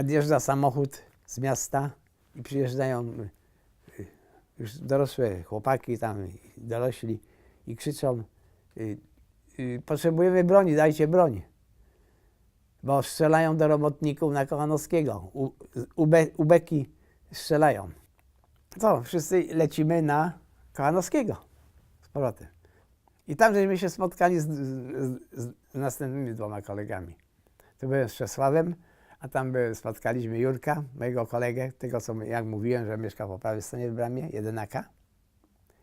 Nadjeżdża samochód z miasta i przyjeżdżają y, już dorosłe chłopaki tam, dorośli i krzyczą y, y, potrzebujemy broni, dajcie broń. Bo strzelają do robotników na Kochanowskiego. U, ube, ubeki strzelają. Co, wszyscy lecimy na Kochanowskiego z powrotem. I tam żeśmy się spotkali z, z, z, następnymi dwoma kolegami. Tu byłem z Czesławem, a tam by, spotkaliśmy Jurka, mojego kolegę, tego co jak mówiłem, że mieszka po prawej stronie w bramie, jedynaka,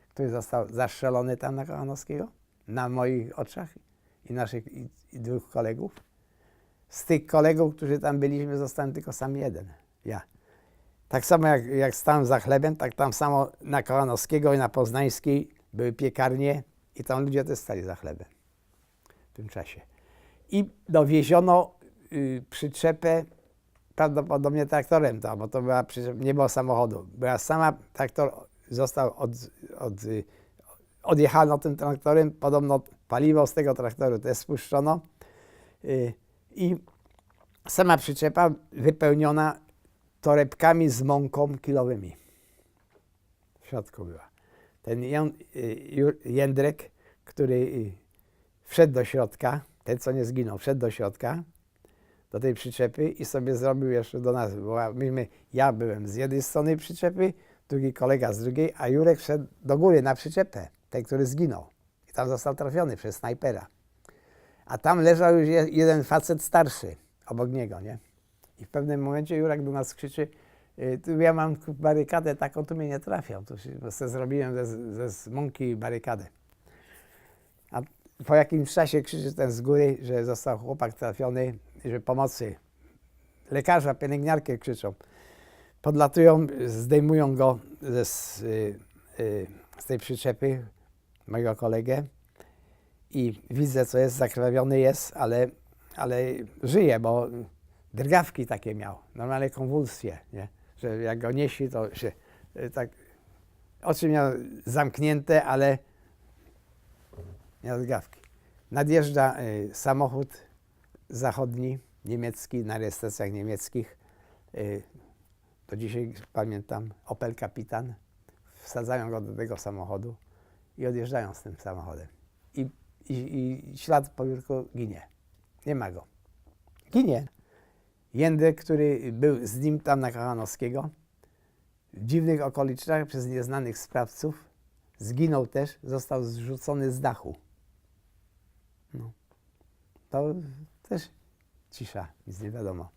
który został zastrzelony tam na Kochanowskiego, na moich oczach i naszych i, i dwóch kolegów. Z tych kolegów, którzy tam byliśmy, zostałem tylko sam jeden, ja. Tak samo jak, jak stałem za chlebem, tak tam samo na Kołanowskiego i na Poznańskiej były piekarnie i tam ludzie też stali za chlebem w tym czasie. I dowieziono y, przyczepę prawdopodobnie traktorem tam, bo to była przyczepa, nie było samochodu. Była sama traktor, został od, od, y, odjechano tym traktorem, podobno paliwo z tego traktoru też spuszczono y, i sama przyczepa wypełniona torebkami z mąką kilowymi. W środku była. Ten Jędrek, który wszedł do środka, ten co nie zginął, wszedł do środka, do tej przyczepy i sobie zrobił jeszcze do nas, bo myśmy, ja byłem z jednej strony przyczepy, drugi kolega z drugiej, a Jurek wszedł do góry na przyczepę, ten, który zginął. I tam został trafiony przez snajpera. A tam leżał już je- jeden facet starszy obok niego, nie? I w pewnym momencie Jurek do nas krzyczy, y, tu ja mam barykadę taką, tu mnie nie trafiał. Tu się, zrobiłem ze, ze z mąki barykadę. A po jakimś czasie krzyczy ten z góry, że został chłopak trafiony, że pomocy. Lekarza, pielęgniarkę krzyczą. Podlatują, zdejmują go ze, z, y, y, z tej przyczepy, mojego kolegę. I widzę, co jest, zakrwawiony jest, ale, ale żyje, bo drgawki takie miał, normalne konwulsje, nie? że jak go nieśli, to się y, tak, oczy miał zamknięte, ale miał drgawki. Nadjeżdża y, samochód zachodni, niemiecki, na rejestracjach niemieckich, y, do dzisiaj pamiętam, Opel Kapitan, wsadzają go do tego samochodu i odjeżdżają z tym samochodem. I, i, i ślad po Jurku ginie. Nie ma go. Ginie. Jędrek, który był z nim tam na Kochanowskiego, w dziwnych okolicznościach przez nieznanych sprawców, zginął też, został zrzucony z dachu. No. To też cisza, nic nie wiadomo.